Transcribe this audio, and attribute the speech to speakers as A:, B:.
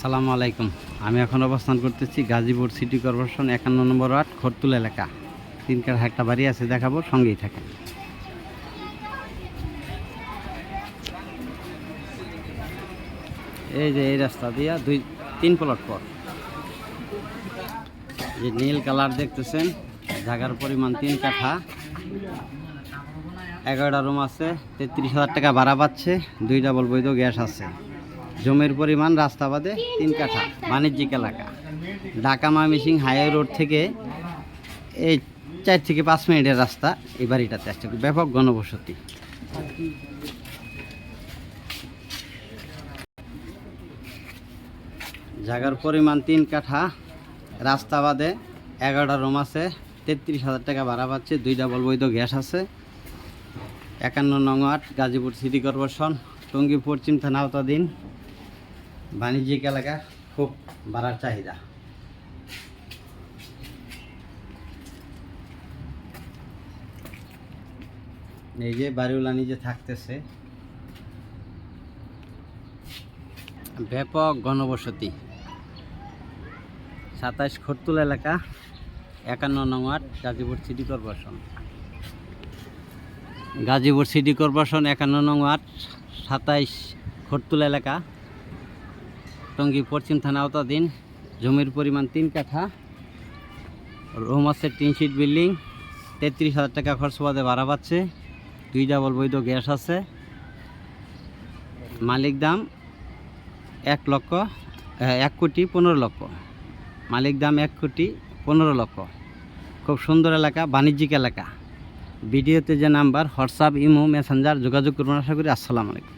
A: আসসালামু আলাইকুম। আমি এখন অবস্থান করতেছি গাজীপুর সিটি কর্পোরেশন একান্ন নম্বর ওয়ার্ড, খরতুল এলাকা। তিন কাঠা একটা বাড়ি আছে, দেখাবো, সঙ্গেই থাকেন। এই যে এই রাস্তা দিয়া দুই, তিন প্লট পর। যে নীল কালার দেখতেছেন, জায়গার পরিমাণ তিন কাঠা। এগারোটা রুম আছে, তেত্রিশ হাজার টাকা ভাড়া পাচ্ছে দুই ডাবল বৈধ গ্যাস আছে। জমির পরিমাণ রাস্তা বাদে তিন কাঠা, বাণিজ্যিক এলাকা। ঢাকা মামিসিং হাইওয়ে রোড থেকে এই চার থেকে পাঁচ মিনিটের রাস্তা এই বাড়িটাতে আসছে। ব্যাপক গণবসতি। জায়গার পরিমাণ তিন কাঠা, রাস্তা বাদে এগারোটা রুম আছে, তেত্রিশ হাজার টাকা ভাড়া পাচ্ছে, দুই ডাবল বৈধ গ্যাস আছে। একান্ন নং আট গাজীপুর সিটি কর্পোরেশন টঙ্গী পশ্চিম থানা আওতাধীন বাণিজ্যিক এলাকা খুব বাড়ার চাহিদা। এই যে বাড়িওয়ালা নিজে থাকতেছে। ব্যাপক গণবসতি। সাতাইশ খরতুল এলাকা, একান্ন নং Gazipur city corporation. Gazipur city corporation, একান্ন নং সাতাইশ খরতুল এলাকা টঙ্গী পশ্চিম থানা আওতাধীন। জমির পরিমাণ তিন কাঠা। রুম আছে তিন সিট বিল্ডিং। তেত্রিশ হাজার টাকা খরচ বাদে ভাড়া পাচ্ছে। দুই ডাবল বৈধ গ্যাস আছে। মালিক দাম এক লক্ষ এক কোটি পনেরো লক্ষ। মালিক দাম এক কোটি পনেরো লক্ষ। খুব সুন্দর এলাকা, বাণিজ্যিক এলাকা। ভিডিওতে যে নাম্বার, হোয়াটসঅ্যাপ, ইমো, মেসেঞ্জার যোগাযোগ করুন। আশা করি, আসসালামু আলাইকুম।